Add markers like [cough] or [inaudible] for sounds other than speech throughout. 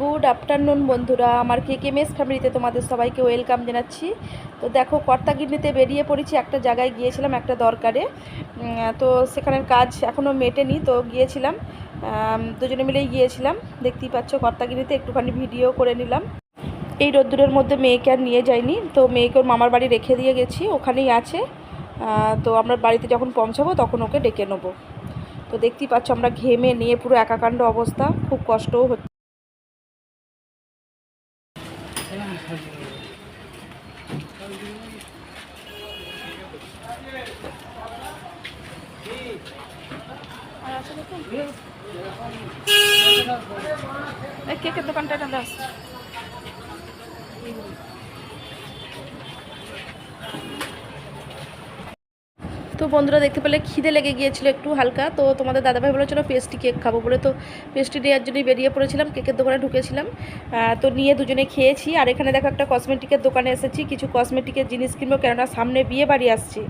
Good afternoon বন্ধুরা। আমার কে কে mace ফ্যামিলিতে তোমাদের সবাইকে ওয়েলকাম জানাচ্ছি। তো দেখো, কর্তাগিন্নিতে বেরিয়ে পড়েছি, একটা জায়গায় গিয়েছিলাম, একটা দরকারে। তো সেখানের কাজ এখনও মেটেনি, তো গিয়েছিলাম। দুজনে মিলেই গিয়েছিলাম। দেখতেই পাচ্ছ, কর্তাগিন্নিতে একটুখানি ভিডিও করে নিলাম। এই রোদ্দুরের মধ্যে মেয়েকে আর নিয়ে যাইনি, তো মেয়েকে ওর মামার বাড়ি রেখে দিয়ে গেছি, ওখানেই আছে। তো আমরা বাড়িতে যখন পৌঁছাবো, তখন ওকে ডেকে নেব। তো দেখতেই পাচ্ছ, আমরা ঘেমে নিয়ে পুরো একাকাণ্ড অবস্থা, খুব কষ্টও হচ্ছে। এই কেকের দোকানটা এটা তো বন্ধুরা দেখতে পেলে খিদে লেগে গিয়েছিল একটু হালকা, তো তোমাদের দাদাভাই বলেছিল পেস্ট্রি কেক খাব বলে, তো পেস্ট্রি নেওয়ার জন্যই বেরিয়ে পড়েছিলাম, কেকের দোকানে ঢুকেছিলাম। তো নিয়ে দুজনে খেয়েছি, আর এখানে দেখো একটা কসমেটিকের দোকানে এসেছি, কিছু কসমেটিকের জিনিস কিনবো, কেননা সামনে বিয়ে বাড়ি আসছি।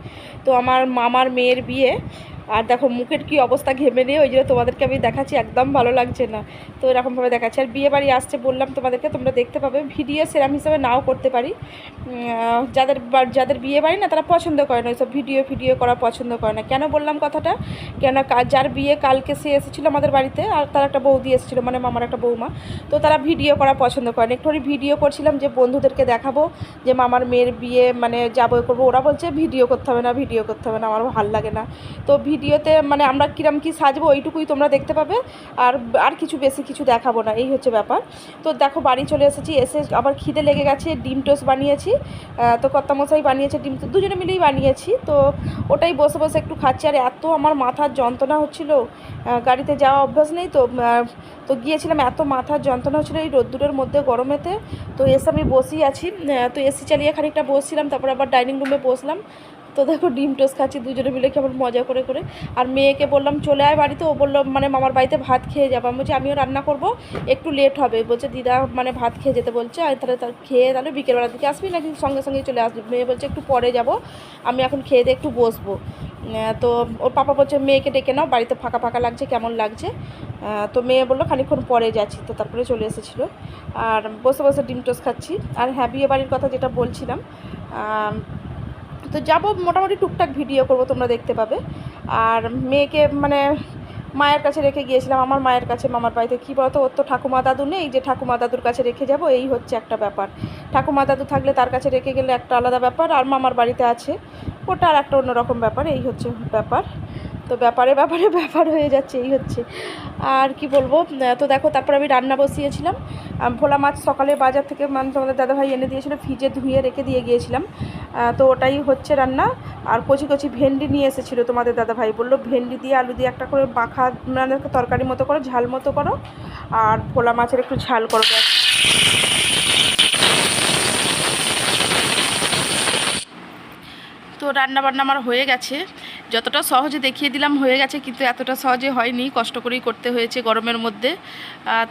তো আমার মামার মেয়ের বিয়ে আর দেখো মুখের কি অবস্থা ঘেমে নিয়ে, ওই জন্য তোমাদেরকে আমি দেখাচ্ছি, একদম ভালো লাগছে না। তো এরকমভাবে দেখাচ্ছি। আর বিয়ে বাড়ি আসছে বললাম তোমাদেরকে, তোমরা দেখতে পাবে। ভিডিও সেরাম হিসাবে নাও করতে পারি। যাদের যাদের বিয়ে বাড়ি না, তারা পছন্দ করে না। ওইসব ভিডিও ভিডিও করা পছন্দ করে না। কেন বললাম কথাটা? কেন যার বিয়ে কালকে সে এসেছিল আমাদের বাড়িতে, আর তার একটা বৌদি এসেছিল মানে মামার একটা বৌমা। তো তারা ভিডিও করা পছন্দ করে না। একটু ভিডিও করছিলাম যে বন্ধুদেরকে দেখাবো, যে মামার মেয়ের বিয়ে মানে যাব করব। ওরা বলছে, ভিডিও করতে হবে না, ভিডিও করতে হবে না, আমার ভালো লাগে না। তো ভিডিওতে মানে আমরা কিরম কি সাজবো ওইটুকুই তোমরা দেখতে পাবে। আর আর কিছু বেশি কিছু দেখাবো না, এই হচ্ছে ব্যাপার। তো দেখো, বাড়ি চলে এসেছি, এসে আবার খিদে লেগে গেছে, ডিম টোস্ট বানিয়েছি। তো কর্তামশাই বানিয়েছে ডিম দুজনে মিলেই বানিয়েছি। তো ওটাই বসে বসে একটু খাচ্ছি। আর এত আমার মাথার যন্ত্রণা হচ্ছিল। গাড়িতে যাওয়া অভ্যাস নেই তো তো গিয়েছিলাম, এত মাথার যন্ত্রণা হচ্ছিল এই রোদ্দুরের মধ্যে গরমেতে। তো এসে আমি বসেই আছি। তো এসি চালিয়ে খানিকটা বসছিলাম, তারপর আবার ডাইনিং রুমে বসলাম। তো দেখো ডিম টোস্ট খাচ্ছি, দুজনে মিলে কেমন মজা করে করে। আর মেয়েকে বললাম, চলে আয় বাড়িতে। ও বলল মানে মামার বাড়িতে ভাত খেয়ে যাব। আমি বলছি, আমিও রান্না করব, একটু লেট হবে। বলছে, দিদা মানে ভাত খেয়ে যেতে বলছে আর তাহলে তার খেয়ে তাহলে বিকেলবেলার দিকে আসবি, নাকি সঙ্গে সঙ্গে চলে আসবি? মেয়ে বলছে, একটু পরে যাব, আমি এখন খেয়ে দিয়ে একটু বসবো। তো ওর পাপা বলছে, মেয়েকে ডেকে নাও, বাড়িতে ফাঁকা ফাঁকা লাগছে, কেমন লাগছে? তো মেয়ে বলল খানিকক্ষণ পরে যাচ্ছি। তো তারপরে চলে এসেছিল। আর বসে বসে ডিম টোস্ট খাচ্ছি। আর হ্যাঁ বিয়ে বাড়ির কথা যেটা বলছিলাম তো যাব মোটামুটি টুকটাক ভিডিও করব, তোমরা দেখতে পাবে। আর মেয়েকে মানে মায়ের কাছে রেখে গিয়েছিলাম, আমার মায়ের কাছে, মামার বাড়িতে। কী বলতো, ওর তো ঠাকুমা দাদু নেই, যে ঠাকুমা দাদুর কাছে রেখে যাব, এই হচ্ছে একটা ব্যাপার। ঠাকুমা দাদু থাকলে তার কাছে রেখে গেলে একটা আলাদা ব্যাপার, আর মামার বাড়িতে আছে, ওটা আর একটা অন্যরকম ব্যাপার, এই হচ্ছে ব্যাপার। তো ব্যাপারে ব্যাপারে [laughs] ব্যাপার হয়ে যাচ্ছে, এই হচ্ছে। আর কি বলব তো দেখো, তারপর আমি রান্না বসিয়েছিলাম। ভোলা মাছ সকালে বাজার থেকে মানে তোমাদের দাদাভাই এনে দিয়েছিলো, ফ্রিজে ধুয়ে রেখে দিয়ে গিয়েছিলাম। তো ওটাই হচ্ছে রান্না। আর কচি কচি ভেন্ডি নিয়ে এসেছিল তোমাদের দাদাভাই। বলল, ভেন্ডি দিয়ে আলু দিয়ে একটা করে মাখা মানে তরকারি মতো করো, ঝাল মতো করো। আর ভোলা মাছের একটু ঝাল করো। তো রান্না বান্না আমার হয়ে গেছে। যতটা সহজে দেখিয়ে দিলাম হয়ে গেছে, কিন্তু এতটা সহজে হয়নি, কষ্ট করেই করতে হয়েছে গরমের মধ্যে।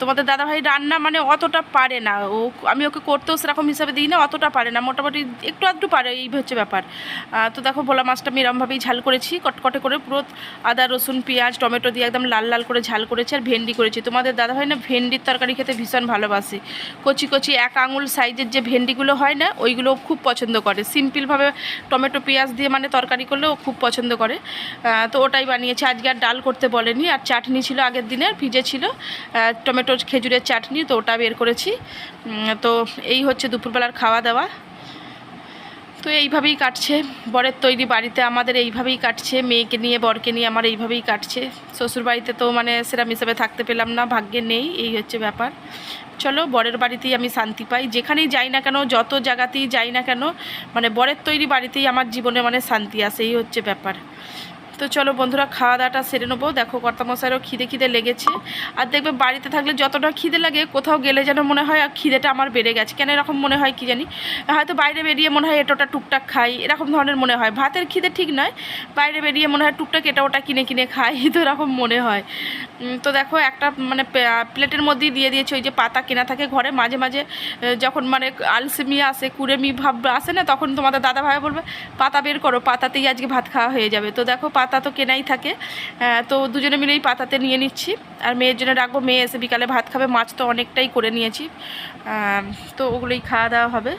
তোমাদের দাদাভাই রান্না মানে অতটা পারে না। ও, আমি ওকে করতেও সেরকম হিসাবে দিই না অতটা পারে না, মোটামুটি একটু আধটু পারে, এই হচ্ছে ব্যাপার। তো দেখো ভোলা মাছটা আমি এরমভাবেই ঝাল করেছি, কটকটে করে পুরো আদা, রসুন, পেঁয়াজ, টমেটো দিয়ে একদম লাল লাল করে ঝাল করেছি আর ভেন্ডি করেছি। তোমাদের দাদাভাই না ভেন্ডির তরকারি খেতে ভীষণ ভালোবাসে। কচি কচি এক আঙুল সাইজের যে ভেন্ডিগুলো হয় না ওইগুলো খুব পছন্দ করে। সিম্পলভাবে টমেটো, পেঁয়াজ দিয়ে মানে তরকারি করলে ও খুব পছন্দ করে। আহ, তো ওটাই বানিয়েছি। আজকে আর ডাল করতে বলেনি। আর চাটনি ছিল আগের দিনের ভিজে ছিল। টমেটো খেজুরের চাটনি তো ওটা বের করেছি। তো এই হচ্ছে দুপুরবেলার খাওয়া দাওয়া তো এইভাবেই কাটছে। বরের তৈরি বাড়িতে আমাদের এইভাবেই কাটছে। মেয়েকে নিয়ে বরকে নিয়ে আমার এইভাবেই কাটছে। শ্বশুর বাড়িতে তো মানে সেরাম হিসেবে থাকতে পেলাম না ভাগ্যে নেই। এই হচ্ছে ব্যাপার। চলো, বরের বাড়িতেই আমি শান্তি পাই। যেখানেই যাই না কেন, যত জায়গাতেই যাই না কেন মানে বরের তৈরি বাড়িতেই আমার জীবনে মানে শান্তি আসে এই হচ্ছে ব্যাপার। তো চলো বন্ধুরা খাওয়া দাওয়াটা সেরে নেব। দেখো কর্তামশাইরও খিদে খিদে লেগেছে। আর দেখবে বাড়িতে থাকলে যতটা খিদে লাগে, কোথাও গেলে যেন মনে হয় আর খিদেটা আমার বেড়ে গেছে। কেন এরকম মনে হয় কি জানি? হয়তো বাইরে বেরিয়ে মনে হয় এটা ওটা টুকটাক খাই, এরকম ধরনের মনে হয়। ভাতের খিদে ঠিক নয়, বাইরে বেরিয়ে মনে হয় টুকটাক এটা ওটা কিনে কিনে খাই, [laughs] তো এরকম মনে হয়। তো দেখো একটা মানে প্লেটের মধ্যেই দিয়ে দিয়েছে, ওই যে পাতা কেনা থাকে ঘরে, মাঝে মাঝে যখন মানে আলসেমি আসে, কুড়েমি ভাব আসে না, তখন তোমাদের দাদা ভাই বলবে, পাতা বের করো, পাতাতেই আজকে ভাত খাওয়া হয়ে যাবে। তো দেখো পাতা পাতা তো কেনাই থাকে। তো দুজনে মিলেই পাতাতে নিয়ে নিচ্ছি। আর মেয়ের জন্য রাখব, মেয়ে এসে বিকালে ভাত খাবে, মাছ তো অনেকটাই করে নিয়েছি। তো ওগুলোই খাওয়া দাওয়া হবে।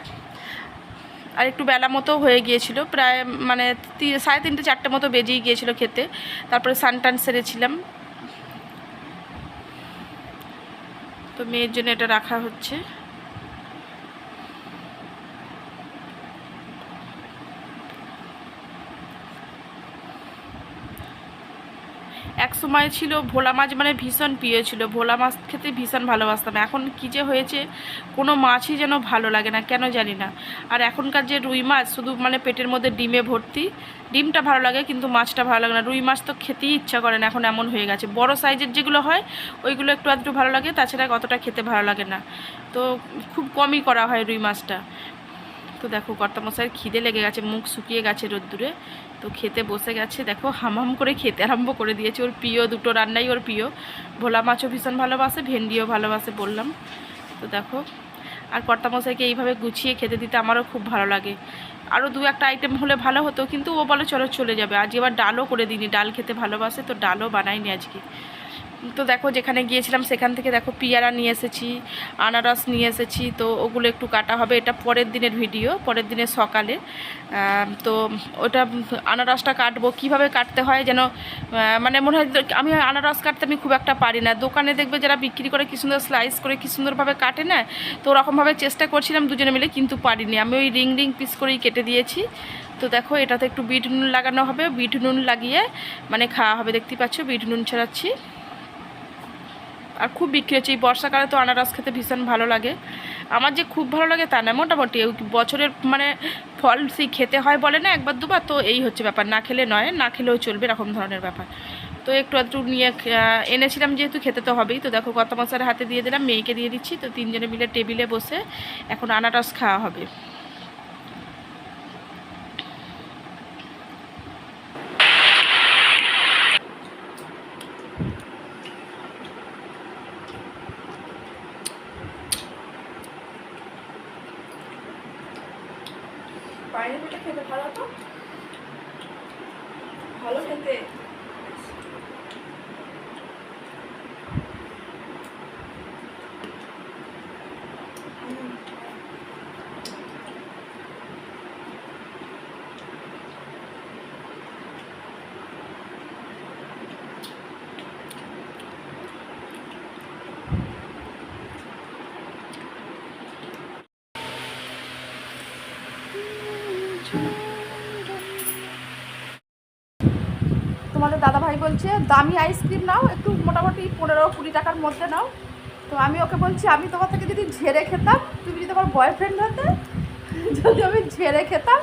আর একটু বেলা মতো হয়ে গিয়েছিল, প্রায় মানে সাড়ে তিনটে, চারটে মতো বেজেই গিয়েছিল খেতে। তারপরে সান টান সেরেছিলাম। তো মেয়ের জন্য এটা রাখা হচ্ছে এক সময় ছিল, ভোলা মাছ মানে ভীষণ প্রিয় ছিল। ভোলা মাছ খেতে ভীষণ ভালোবাসতাম। এখন কী যে হয়েছে, কোনো মাছই যেন ভালো লাগে না, কেন জানি না। আর এখনকার যে রুই মাছ, শুধু মানে পেটের মধ্যে ডিমে ভর্তি, ডিমটা ভালো লাগে কিন্তু মাছটা ভালো লাগে না। রুই মাছ তো খেতেই ইচ্ছা করে না, এখন এমন হয়ে গেছে। বড় সাইজের যেগুলো হয়, ওইগুলো একটু আধটু ভালো লাগে, তাছাড়া অতটা খেতে ভালো লাগে না। তো খুব কমই করা হয় রুই মাছটা। তো দেখো কর্তামশাইয়ের খিদে লেগে গেছে, মুখ শুকিয়ে গেছে রোদ্দুরে। তো খেতে বসে গেছে। দেখো, হামহাম করে খেতে আরম্ভ করে দিয়েছে। ওর প্রিয় দুটো রান্নাই ওর প্রিয়। ভোলা মাছও ভীষণ ভালোবাসে, ভেন্ডিও ভালোবাসে বললাম। তো দেখো, আর কর্তামশাইকে এইভাবে গুছিয়ে খেতে দিতে আমারও খুব ভালো লাগে। আরও দু একটা আইটেম হলে ভালো হতো, কিন্তু ও বলে, চলো চলে যাবে। আজকে এবার ডালও করে দিইনি। ডাল খেতে ভালোবাসে, তো ডালও বানাইনি আজকে। তো দেখো, যেখানে গিয়েছিলাম সেখান থেকে দেখো পিয়ারা নিয়ে এসেছি, আনারস নিয়ে এসেছি, তো ওগুলো একটু কাটা হবে। এটা পরের দিনের ভিডিও পরের দিনের সকালে। তো ওটা আনারসটা কাটবো। কীভাবে কাটতে হয় যেন মানে মনে হয় আমি আনারস কাটতে আমি খুব একটা পারি না। দোকানে দেখবে যারা বিক্রি করে, কি সুন্দর স্লাইস করে, কি সুন্দরভাবে কাটে না, তো ওরকমভাবে চেষ্টা করছিলাম দুজনে মিলে, কিন্তু পারিনি। আমি ওই রিং রিং পিস করেই কেটে দিয়েছি। তো দেখো, এটাতে একটু বিট নুন লাগানো হবে। বিট নুন লাগিয়ে মানে খাওয়া হবে দেখতেই পাচ্ছ? বিট নুন ছড়াচ্ছি। আর খুব বিক্রি হচ্ছে। এই বর্ষাকালে তো আনারস খেতে ভীষণ ভালো লাগে। আমার যে খুব ভালো লাগে তা না মোটামুটি। বছরের মানে ফল সেই খেতে হয় বলে না একবার দুবার, তো এই হচ্ছে ব্যাপার। না খেলে নয়, না খেলেও চলবে এরকম ধরনের ব্যাপার। তো একটু একটু নিয়ে এনেছিলাম যেহেতু খেতে তো হবেই। তো দেখো কত মশার হাতে দিয়ে দিলাম, মেয়েকে দিয়ে দিচ্ছি। তো তিনজনে মিলে টেবিলে বসে এখন আনারস খাওয়া হবে। তোমাদের দাদা ভাই বলছে, দামি আইসক্রিম নাও, একটু মোটামুটি পনেরো কুড়ি টাকার মধ্যে নাও। তো আমি ওকে বলছি, আমি তোমার থেকে যদি ঝেড়ে খেতাম, তুমি যদি আমার বয়ফ্রেন্ড হতে, যদি আমি ঝেড়ে খেতাম,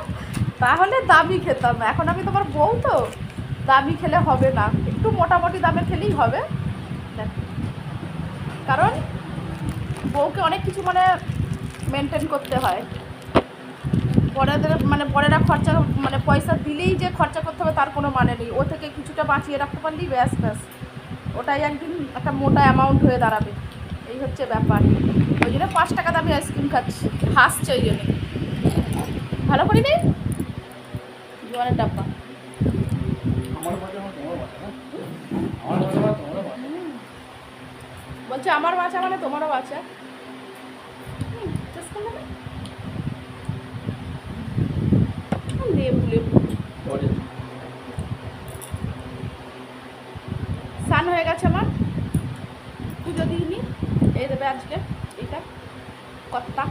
তাহলে দামি খেতাম। এখন আমি তোমার বউ তো, দামি খেলে হবে না। একটু মোটামুটি দামে খেলেই হবে। কারণ বউকে অনেক কিছু মানে মেনটেন করতে হয়। বড়দের মানে বড়েরা খরচা মানে পয়সা দিলেই যে খরচা করতে হবে তার কোনো মানে নেই। ও থেকে কিছুটা বাঁচিয়ে রাখতে পারলেই ব্যাস ব্যাস। ওটাই একদিন একটা মোটা অ্যামাউন্ট হয়ে দাঁড়াবে। এই হচ্ছে ব্যাপার। ওই জন্য পাঁচ টাকা দামি আইসক্রিম খাচ্ছি। হাসছে ওই জন্য। ভালো করি নেই জোয়ানের ডাব্বা। বাচ্চা বলছে আমার বাচ্চা মানে তোমারও বাচ্চা হয়ে গেছে আমার। পুজো দিইনি। এই দেবে আজকে এইটা কত্তা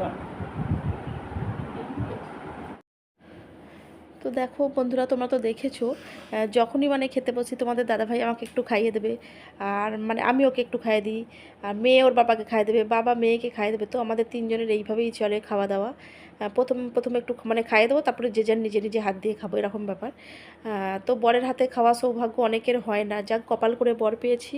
Right. দেখো বন্ধুরা, তোমরা তো দেখেছ যখনই মানে খেতে বসি তোমাদের দাদাভাই আমাকে একটু খাইয়ে দেবে, আর মানে আমি ওকে একটু খাইয়ে দিই, আর মেয়ে ওর বাবাকে খাইয়ে দেবে, বাবা মেয়েকে খাইয়ে দেবে, তো আমাদের তিনজনের এইভাবেই চলে খাওয়া দাওয়া প্রথম, প্রথমে একটু মানে খাইয়ে দেবো, তারপরে যে যার নিজে নিজে হাত দিয়ে খাব, এরকম ব্যাপার। তো বরের হাতে খাওয়া সৌভাগ্য অনেকের হয় না, যাক কপাল করে বর পেয়েছি,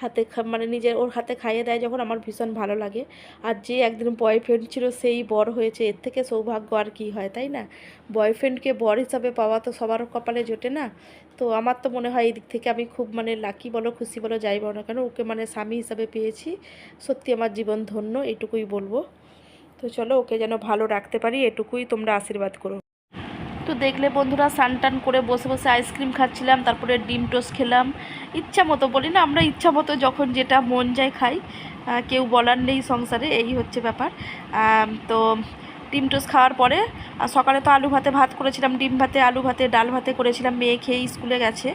হাতে মানে নিজের ওর হাতে খাইয়ে দেয় যখন আমার ভীষণ ভালো লাগে, আর যে একদিন বয়ফ্রেন্ড ছিল সেই বর হয়েছে, এর থেকে সৌভাগ্য আর কি হয়, তাই না? বয়ফ্রেন্ডকে বর হিসাবে পাওয়া তো সবার কপালে জোটে না। তো আমার তো মনে হয় এই দিক থেকে আমি খুব মানে লাকি বলো, খুশি বলো, যাই বলো না কেন, ওকে মানে স্বামী হিসাবে পেয়েছি। সত্যি আমার জীবন ধন্য, এটুকুই বলব। তো চলো ওকে যেন ভালো রাখতে পারি, এটুকুই তোমরা আশীর্বাদ করো। তো দেখলে বন্ধুরা স্নান টান করে বসে বসে আইসক্রিম খাচ্ছিলাম, তারপরে ডিম টোস্ট খেলাম। ইচ্ছা মতো বলি না, আমরা ইচ্ছা মতো যখন যেটা মন যায় খাই। কেউ বলার নেই সংসারে, এই হচ্ছে ব্যাপার। তো ডিম টোস্ট খাওয়ার পরে, আর সকালে তো আলু ভাতে ভাত করেছিলাম, ডিম ভাতে, আলু ভাতে, ডাল ভাতে করেছিলাম, মেয়ে খেয়ে স্কুলে গেছে।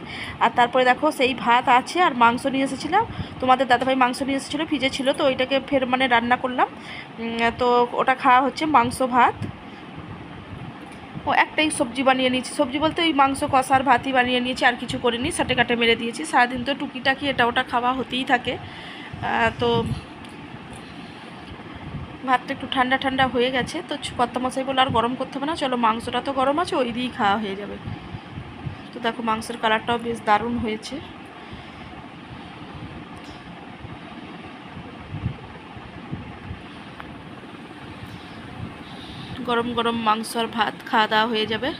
আর তারপরে দেখো সেই ভাত আছে আর মাংস নিয়ে এসেছিলাম। তোমাদের দাদাভাই মাংস নিয়ে এসেছিল, ফ্রিজে ছিল, তো ওইটাকে ফের মানে রান্না করলাম। তো ওটা খাওয়া হচ্ছে মাংস ভাত। ও একটাই সবজি বানিয়ে নিয়েছি। সবজি বলতে ওই মাংস কষার ভাতই বানিয়ে নিয়েছি, আর কিছু করিনি, সাটে কাটে মেরে দিয়েছি। সারাদিন তো টুকিটাকি এটা ওটা খাওয়া হতেই থাকে। তো ভাতটা একটু ঠান্ডা ঠান্ডা হয়ে গেছে, তো কর্তা মশাই বলে আর গরম করতে হবে না, চলো মাংসটা তো গরম আছে, ওই দিয়েই খাওয়া হয়ে যাবে। তো দেখো মাংসের কালারটাও বেশ দারুণ হয়েছে। গরম গরম মাংস আর ভাত খাওয়া দাওয়া হয়ে যাবে।